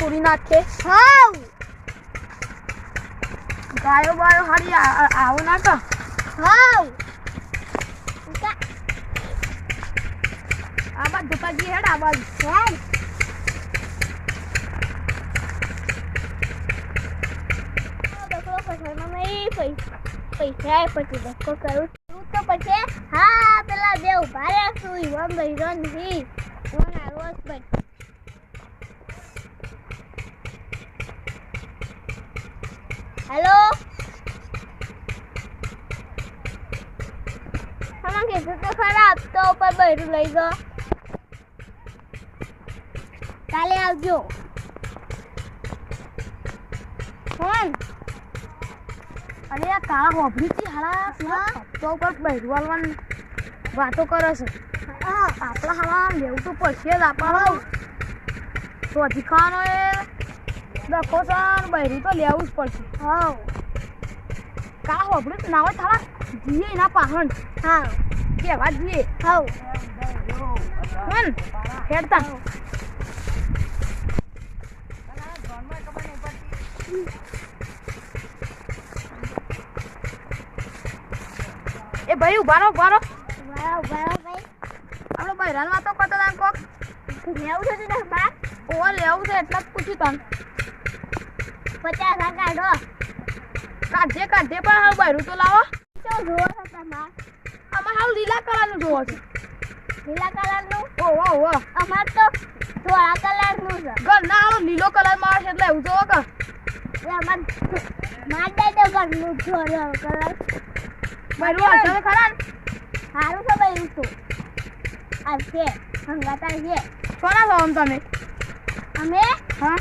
તોડી નાખે હાવ ગાયો બાયો હારી આવો ના તો હાવ આ ધુપાજી હેડ આ બાજુ હેડ પૈસા પછી ધક્કો કરું તો પછી હા પેલા બે ઊભા રહ્યા છું ઈવન બૈરો નહીં ઈવન આવો જ ભાઈ હેલો તમે કીધું તો ખરાબ હપ્તા ઉપર બૈરું લઈ ગયો કાલે આવજો ફોન અરે આ કાળા હોભરી થી હાલા પેલા ઉપર બૈરું આલવાની વાતો કરે છે આપણા હાલા લેવું તો પડશે જ આપણા તો ખાવાનો એ દખો છે બૈરું તો લેવું જ પડશે. હા. કા હોભરી ના હોય થાલા જીએ ના પાહણ. હા. કેવા જીએ હા. મન ખેડતા એ ભાઈ ઊભા રહો ઊભા રહો. બરાબર બરાબર આપણે બૈરાન વાતો કરતો હતા કોક. લેવું છે ને બાર? ઓવા લેવું છે એટલે પૂછ્યું તને. પચાસ કાઢો. કાઢે કાઢે પણ હાલ બહેરું તો લાવો. શું જોવો છો તમાર આમાં હાલ લીલા કલરનું જોવો છે. લીલા કલરનું? ઓહો ઓહો અમાર તો ધોળા કલરનું છે. ઘરના હાલ લીલો કલરમાં છે એટલે એવું જોવો કે. અમાર માર દઈ દો ઘરનું ધોળો કલર. બહેરું હશે તો ખરા સારું છે ભાઈ તો આ છે હંગાતા છે કોના છો તમે? અમે હા.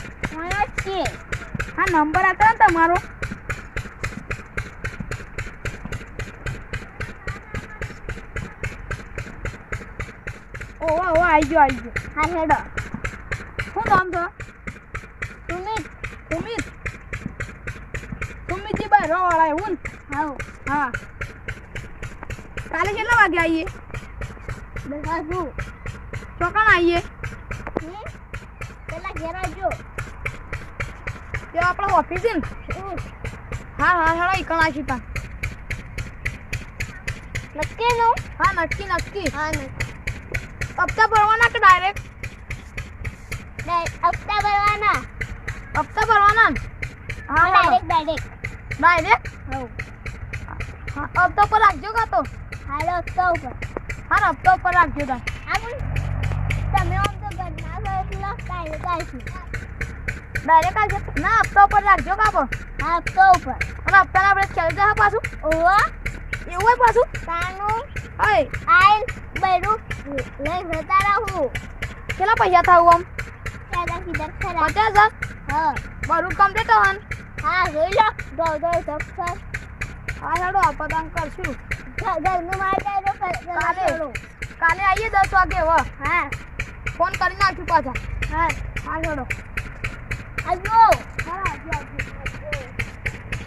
જ છીએ. હા નંબર આપો ને તમારો. ઓહો ઓહો આવી ગયો આવી ગયો. હા હેડો. શું નામ છે? સુમિત. સુમિત? સુમિતજી ભાઈ વાળા એવું ને? હાઉ હા. કાલે કેટલા વાગે આવીએ? બેસા છું ચોકાણ આવીએ? પેલા ઘેર આવજો. તે આપણે ઓફિસ ને? હા હા હા ઈકણ આવીશું તાં નક્કી નું? હા નક્કી નક્કી. હા નક્કી. હપ્તા ભરવાના કે ડાયરેક્ટ હપ્તા ભરવાના. હપ્તા ભરવાના હા ડાયરેક્ટ ડાયરેક્ટ ડાયરેક્ટ હા હપ્તા પર રાખજો કા તો? હાલો હપ્તા ઉપર. હા હપ્તા ઉપર રાખજો આમ તમે આમ તો ઘરના એટલે ડાયરેક્ટ આવશું ડાયરેક્ટ આવજો ના હપ્તા ઉપર રાખજો કાપો હા હપ્તા ઉપર? અને હપ્તાના આપણે ખેલ જાય પાછું. ઓવા એવું હોય પાછું. તાનું? હોય આઈલ બૈરું લઈ જતા રહું. કેટલા પૈસા થાવ આમ? દાદા કીધર ખરા. પચાસ હજાર? હા. બરું કમ્પ્લીટ હોન. હા જોઈ લો. દો દો સફર હા હેડો આપદાન કરશું. ઘરનું માર કાલે. કાલે આવીએ દસ વાગે હવે હા. ફોન કરી નાખ્યું પાછા. હા. હા હેડો. આવજો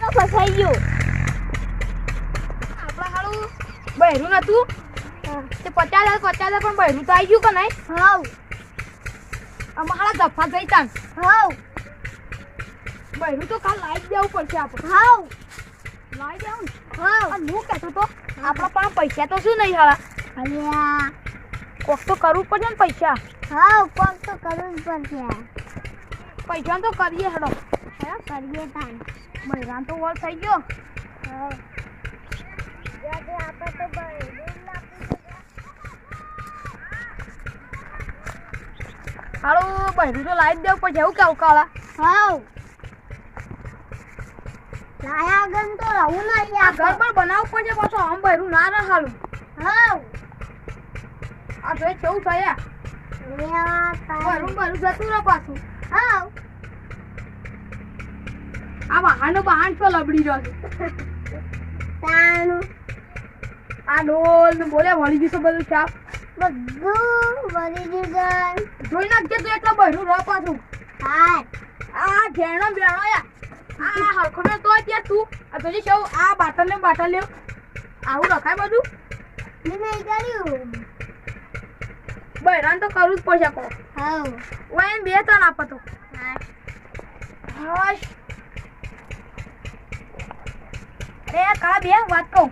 તો ફસાઈ ગયું આપણા હારું બહેરું નતું તે પચાસ હજાર પચાસ હજાર પણ બહેરું તો આવી ગયું કે નહીં હાઉ આમાં હારા દફા થઈ તાન હાવ બહેરું તો કાલ જ દેવું પડશે આપણે હાવ લાવી દેવું ને હું કહેતો તો આપણા પણ પૈસા તો શું નહીં હાલા અલ્યા કોક તો કરવું પડશે ને પૈસા હાવ કોક તો કરવું પડશે પૈસા તો કરીએ હેડો. હા કરીએ તાન બહેરાન તો વોલ થઈ ગયો. હારું બહેરું તો લાવી દેવ પડશે એવું કેવું કાળા? હાઉ. લાયા ગન તો રહું નહીં આ ઘર પણ. બનાવવું પડશે પાછું આમ બહેરું ના રહે હાલું. હાઉ. આ જોઈ કેવું થયા બહેરું બહેરું જતું રહે પાછું. હાઉ. આ બહાનો બહાન તો લબડી રહ્યો છે આ ડોલ ને બોલે વળી ગયું છે બધું સાપ બધું વળી ગયું જોઈ નાખજે તું એટલો બહેરું રહ પાછું. હા. આ ઘેણો બેણો યાર. આ હરખો ને તો અત્યારે તું. આ પછી જે આ બાટલ ને બાટલ લેવ આવું રખાય બધું? મેં નહીં કર્યું. બહેરાન તો કરવું જ પડશે કો ઓય બે ત્રણ આપતો તો. હા. અરે કા બે વાત કહું.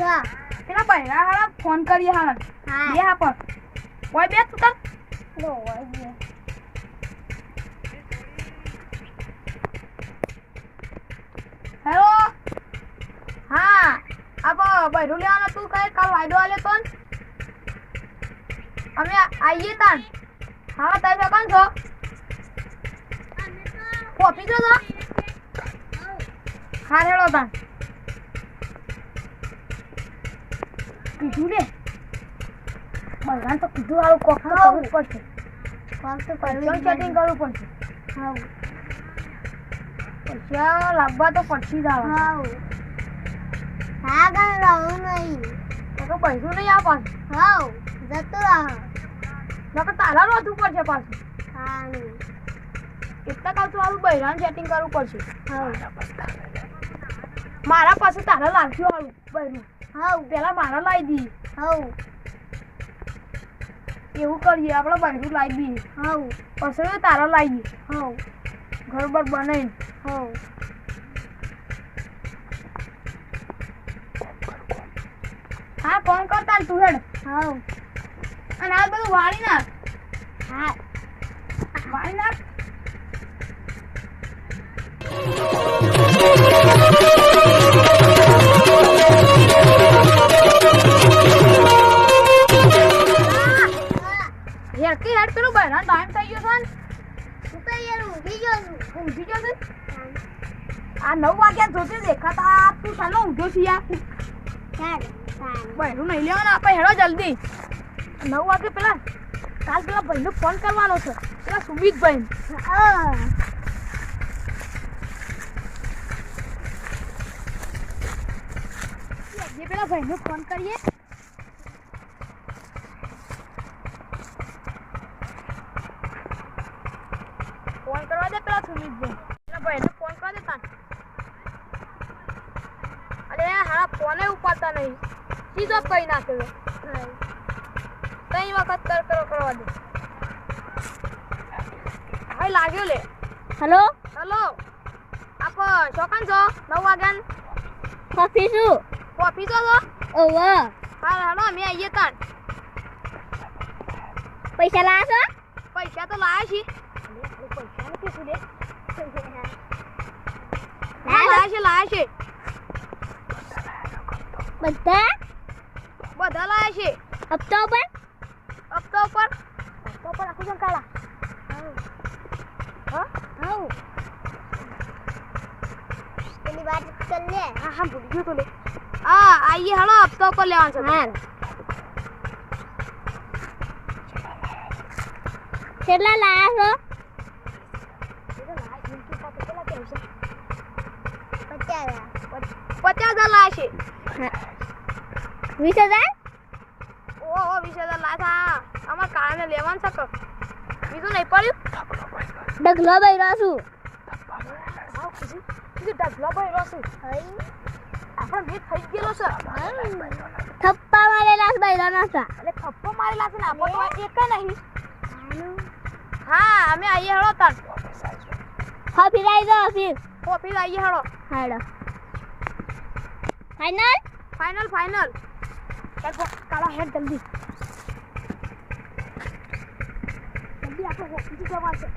હા પેલા બૈરા હાલ ફોન કરીએ હાલ બે હા પર ઓય બે તું હોય હેલો? હા. આપો બૈરું લેવાનો તું કઈ? કાલ વાયદો આલે તો અમે આવીએ તાન. હા તમે કોણ છો? કોપી તો? હા હેળો તા. કીધું ને? બળવાન તો કીધું આવું કોક તો કરવું પડશે. કોમ તો કરવું પડશે. હા પૈસા લાવવા તો પછી જ આવે. હા ગણ રહું નહીં. તો પૈસું નહીં આ પાછું હા જતો રહો. નકર તારા રોધવું પડશે પાછું. હા એટલા કાલ તો આવું બૈરાન સેટિંગ કરવું પડશે. હા મારા પાસે તારા લાવજો હારું પહેલું હા પેલા મારા લાવી દી. હા એવું કરીએ આપણે બહેરું લાવી દઈએ. હા પછી તારા લાવીએ હા ઘર બર બનાવીને હા હા ફોન કરતા તું હેડ? હા અને આ બધું વાળી નાખ. હા. વાળી નાખ. હેડ કે હેડ પેલું બૈરાનો ટાઈમ થઈ ગયો છે ને હું તો યાર ઊંઘી ગયો છું ઊંઘી ગયો છે આ નવ વાગ્યા જોતે દેખાતા તું સાનો ઊંઘ્યો છે યાર ચાલ ચાલ બૈરું નહીં લેવાનું આપણે હેડો જલ્દી નવ વાગે પેલા કાલ પેલા ભાઈનો ફોન કરવાનો છે પેલા સુમિતભાઈ હા જે પેલા ભાઈનો ફોન કરીએ ફોન કરવા દે પેલા સુમિતભાઈ ફોન કરવા દે તાન અરે હારા ફોને ઉપાડતા નહીં. સીધો કઈ નાખે ત્રણ વખત કર કરો કરવા દે. હવે લાગ્યો લે. હેલો? હલો. આપ ચોકન છો? નવ વાગ્યા કોફી શું? કોફી છો ઓવા હા હેડો અમે આવીએ તાન પૈસા લાવો પૈસા તો લાયા છીએ. પૈસા નથી શું લે છો હા, લાયા છે લાયા છે. બધા? બધા લાયા છે. હપ્તા ઉપર? હપ્તા ઉપર. હપ્તા ઉપર આખું કાળા હા. હા. પેલી વાત કર લે. હા હા ભૂલી ગયો તો લે. હા આઈએ હેડો હપ્તા ઉપર લેવાનું છે. હા. કેટલા લાયા છો? પચાસ. હજાર છે વીસ હજાર? ઓહો વીસ હજાર હતા અમારે કાળાને લેવાનું છે કે? બીજું નહીં પડ્યું? ડગલો છું. કીધું કીધું ઢગલો ભાઈ રસું આપણે મેં થઈ ગયેલો છે. થપ્પા મારેલા બૈરો નતા એટલે થપ્પો મારેલા છે ને આપણે તો એક નહીં. હા અમે આઈએ હળો તાન હા ફિરાઈ દો ફિર ઓફિસ આઈએ હાડો હાડો ફાઈનલ ફાઇનલ ફાઇનલ કાલા હેડ જલ્દી. જલ્દી આપણે ઓફિસ જવા છે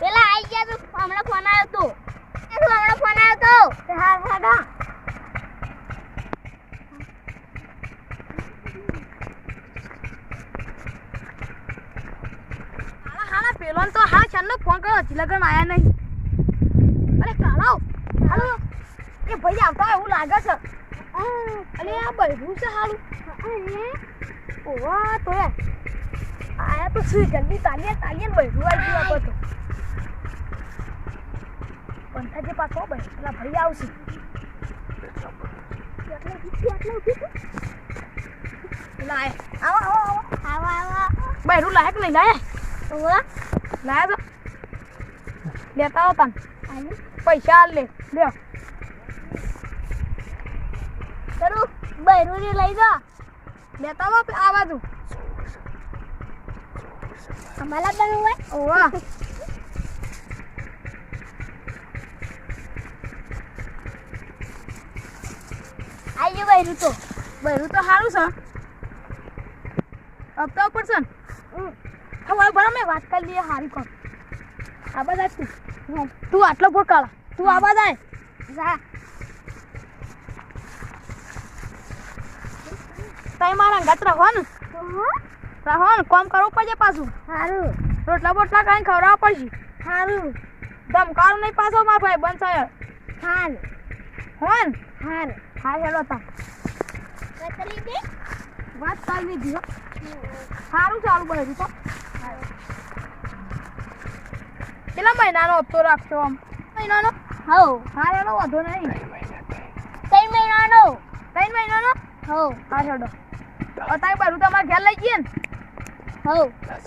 પેલા આઈ ગયા તો હમણાં ફોન આવ્યો તો. હમણાં ફોન આવ્યો તો? હા હા કાળા હાલા પેલોને તો હા ચાંદનો ફોન કર્યો હજી લગન આયા નહીં. અરે કાળાઓ હાલો. એ ભાઈ આવતા એવું લાગે છે. અરે આ બૈરું છે હાલું ઓવા તો આયા તો શું જલ્દી તાલીએ તાલીએ બૈરું આવી ગયું તો પંથાજી પાછો ભાઈ પેલા ભાઈ આવશે. પેલા આયા. આવો આવો આવો. આવો આવો. બૈરું લાયક નહીં લાય ઓવા લાયા તો લેતા આવો તાન પૈસા લે લ્યો કરું બૈરુની લઈ જા લેતા આવો આ બાજુ અમારા બનવું હોય ઓવા આજો બૈરું તો બૈરું તો સારું છે હપ્તા ઉપર છે ને હવે બરાબર મેં વાત કરી લઈએ હારી કોણ આ બધા તું તું આટલો પોટ કાઢ. તું આ બધા જા. તઈ મારા ગત રહો ને. રહો ને કોમ કરવું પડશે પાછું. સારું રોટલા બોટલા કઈ ખવડાવવા પડશે. સારું ધમકારું નહીં પાછો મારા ભાઈ થાય. સારું હોન હાલ. હા હેલો તા. વાત ચાલી લીધી સારું સારું બૈરું તો. કેટલા મહિનાનો હપ્તો રાખશો આમ? મહિનાનો? હો હા હેલો વાંધો નહીં. ત્રણ મહિનાનો? ત્રણ મહિનાનો? હો હા છોડો. અત્યારે બૈરું તમારે ઘેર લઈ જઈએ ને. હો દસ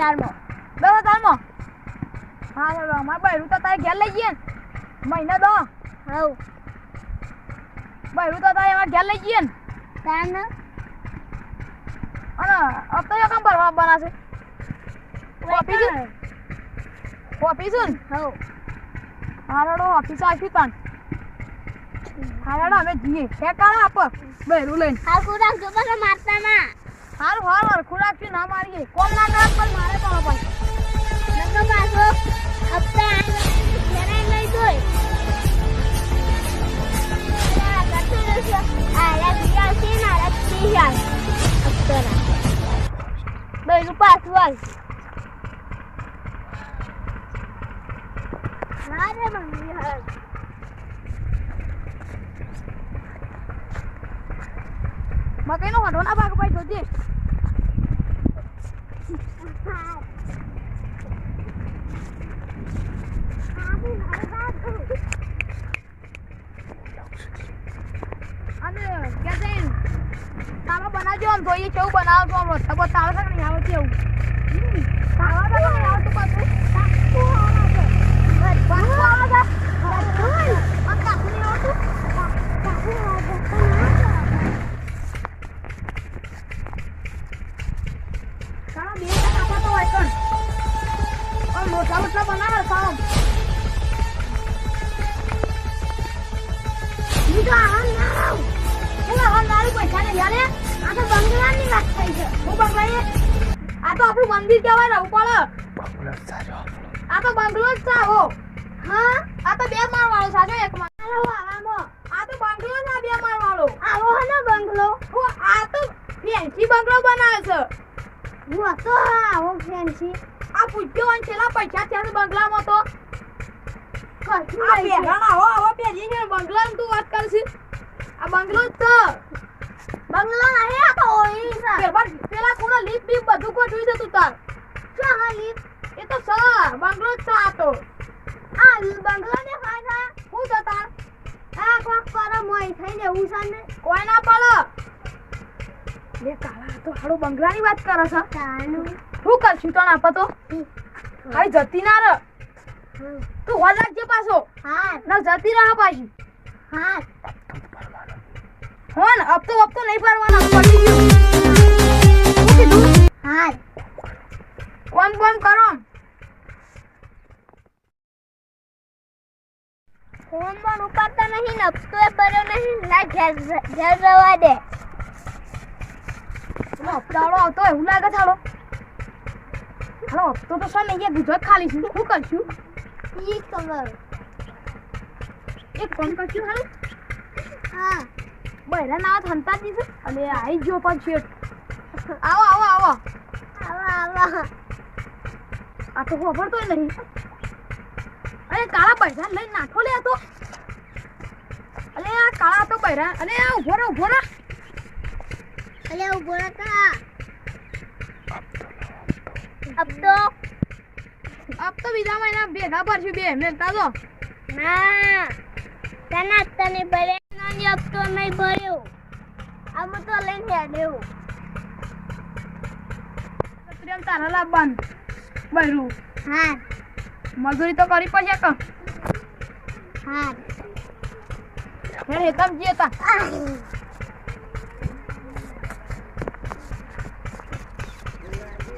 હજારમાં. દસ હજારમાં? હા છોડો. અમારે બહેરું તો તારે ઘેર લઈ જઈએ ને. મહિના દો. હો બહેરું તો તારે એમાં ઘેર લઈ જઈએ ને. તાન અને જો કામ ભરવા બનાશે ઓફિસ ઓફિસ ને હો હારાડો ઓફિસ આવીશું પણ હારાડો અમે જઈએ કે કાળા આપ બહેરું લઈને હાકુ રાખજો પાછા મારતા ના હારું હારું હરખું રાખશું ના મારીએ કોમ ના કરે પણ મારે તો પાછું નકો પાછો હપ્તા પાછું આવ હા રે મમ્મી હા મકઈનો વાંધો ના ભાગ ભાઈ જોજે અને કે જઈને તારો બનાવજો આમ જોઈએ કેવું બનાવો છો આમ રસ્તા તારો તક નહીં આવે કેવું તારો તક નહીં? આવતું પાછું આવે તો આમ રોટલા બનાવે સાવ બીજો આહન ના આવ હું આહન મારું પૈસા ને યાર આ તો બંગલાની વાત થઈ છે. હું આ તો આપણું મંદિર કહેવાય રહું પડે આ તો બંગલો જ છે હો. હા? આ તો બે માળ વાળો સાજો એક માળ. આ તો બંગલો છે બે માળ વાળો. આવો ને બંગલો. હું આ તો ફેન્સી બંગલો બનાવે છે. હું હતો આવો ફેન્સી. આ પૂછ્યો અને છેલ્લા પૈસા છે બંગલામાં તો? આ છે. પહેલા આવો આવો પહેરી છે બંગલાની તું વાત કરશી. આ બંગલો જ છે. બંગલો નહીં આ તો ઓળી છે પેલા પેલા કોનો લીપ બીપ બધું ગોઠવ્યું છે તું તાર. શું હા લીપ? એ તો છે બંગલો જ છે આ તો. આ બંગલો ને ફાયદા હું તો તાર. આ કોક પર મોય થઈને એવું છે ને? કોઈ ના પડો. લે કાળા તો હાડો બંગલાની વાત કરે છે. હું કર કરશું તો? ના પતો હાઈ જતી ના ર તું હોલ રાખજે પાછો. હા ના જતી રહા પાછી. હા હોન હપ્તો હપ્તો નહીં ભરવાનો પડી ગયું. શું કીધું? હા કોમ કોમ કરો. ફોન પણ ઉપાડતા નહીં ને હપ્તો એ ભર્યો નહીં. ના ઘેર ઘેર જવા દે. હપ્તાવાળો આવતો એવું લાગે છે હાલો. તો તો છે નહીં ગુજરાત ખાલી છે. શું કરશું? એક કલર એક ફોન કરશું હાલ. હા. બહેરા ના થંતા દીધું અને આવી ગયો પણ શેઠ આવો આવો આવો. આવા આવા. આ તો ખબર નહીં. અરે કાળા પૈસા લઈને નાખો લે તો. અલે આ કાળા તો બૈરા અને આ ઊભો રહો ઊભો રહો. અલે ઊભો રહા કા? અબ તો બીજા મહિના ભેગા ભરશું બે. મેલતા તો ના તને તને ભરે નાની હપ્તો નહીં ભર્યો. આમ તો લઈને હેડ્યો પ્રેમ તારા લાવવાનું બૈરું. હા મજૂરી તો કરી પડશે કે હા હે તમે જે તા આહ.